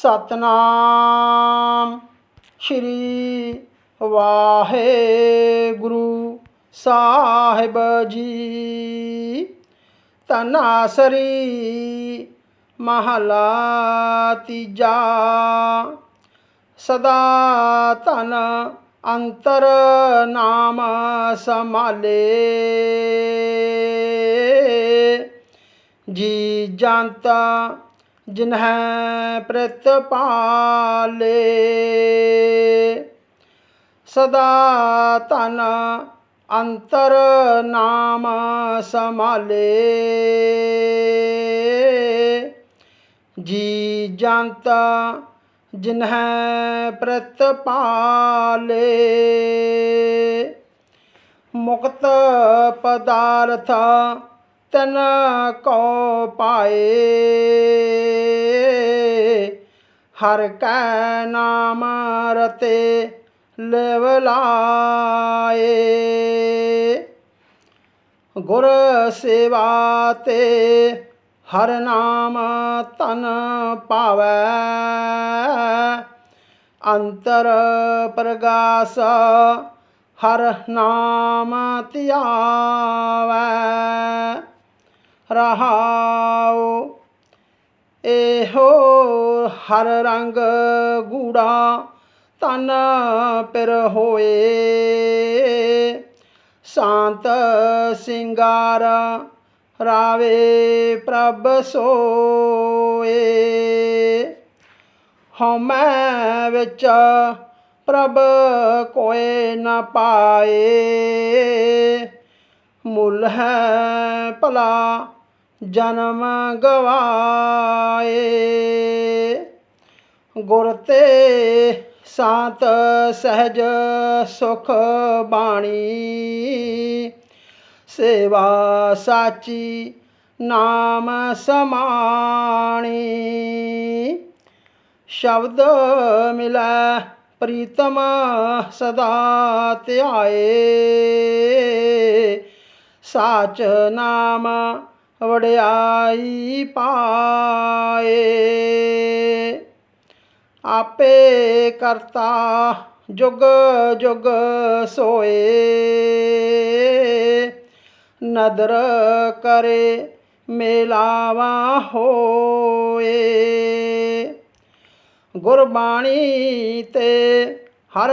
ਸਤਨਾਮ। ਸ਼੍ਰੀ ਵਾਹਿਗੁਰੂ ਸਾਹਿਬ ਜੀ। ਤਨਾਸਰੀ ਮਹਲਾ ਤੀਜਾ। ਸਦਾ ਤਨ ਅੰਤਰ ਨਾਮ ਸਮਾਲੇ ਜੀ ਜੰਤਾ ਜਿਨਹਿ ਪ੍ਰਤਪਾਲੇ ਸਦਾ ਤਨ ਅੰਤਰ ਨਾਮ ਸਮਾਲੇ ਜੀ ਜੰਤਾ ਜਿਨਹਿ ਪ੍ਰਤਪਾਲੇ ਮੁਕਤ ਪਦਾਰਥ ਤਨ ਕੋ ਪਾਏ। ਹਰ ਕੈ ਨਾਮ ਰਤੇ ਲਿਵ ਲਾਏ। ਗੁਰ ਸੇਵਾ ਤੇ ਹਰ ਨਾਮ ਤਨ ਪਾਵੈ। ਅੰਤਰ ਪ੍ਰਗਾਸ ਹਰ ਨਾਮ ਧਿਆਵੈ। ਰਹਾਓ। ਇਹੋ ਹਰ ਰੰਗ ਗੂੜਾ ਤਨ ਪਿਰ ਹੋਏ। ਸ਼ਾਂਤ ਸਿੰਗਾਰ ਰਾਵੇ ਪ੍ਰਭ ਸੋਏ। ਹਉਮੈ ਵਿੱਚ ਪ੍ਰਭ ਕੋਏ ਨਾ ਪਾਏ। ਮੁੱਲ ਹੈ ਭਲਾ ਜਨਮ ਗਵਾਏ। ਗੁਰ ਤੇ ਸਾਤ ਸਹਿਜ ਸੁਖ ਬਾਣੀ। ਸੇਵਾ ਸਾਚੀ ਨਾਮ ਸਮਾਣੀ। ਸ਼ਬਦ ਮਿਲੈ ਪ੍ਰੀਤਮ ਸਦਾ ਧਿਆਏ। ਸਾਚ ਨਾਮ ਵਡਿਆਈ ਪਾਏ। ਆਪੇ ਕਰਤਾ ਜੁਗ ਜੁਗ ਸੋਏ। ਨਦਰ ਕਰੇ ਮੇਲਾਵਾ ਹੋਏ। ਗੁਰਬਾਣੀ ਤੇ ਹਰ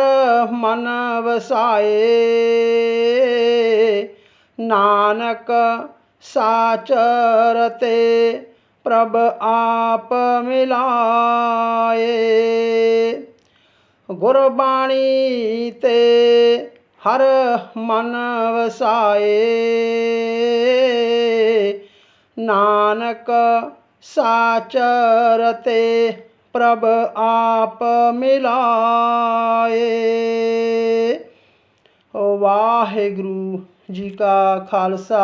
ਮਨ ਵਸਾਏ। ਨਾਨਕ ਸਾਚਰਤੇ ਪ੍ਰਭ ਆਪ ਮਿਲਾਏ। ਗੁਰਬਾਣੀ ਤੇ ਹਰ ਮਨ ਵਸਾਏ। ਨਾਨਕ ਸਾਚਰ ਪ੍ਰਭ ਆਪ ਮਿਲਾਏ। ਵਾਹਿਗੁਰੂ ਜੀ ਕਾ ਖਾਲਸਾ।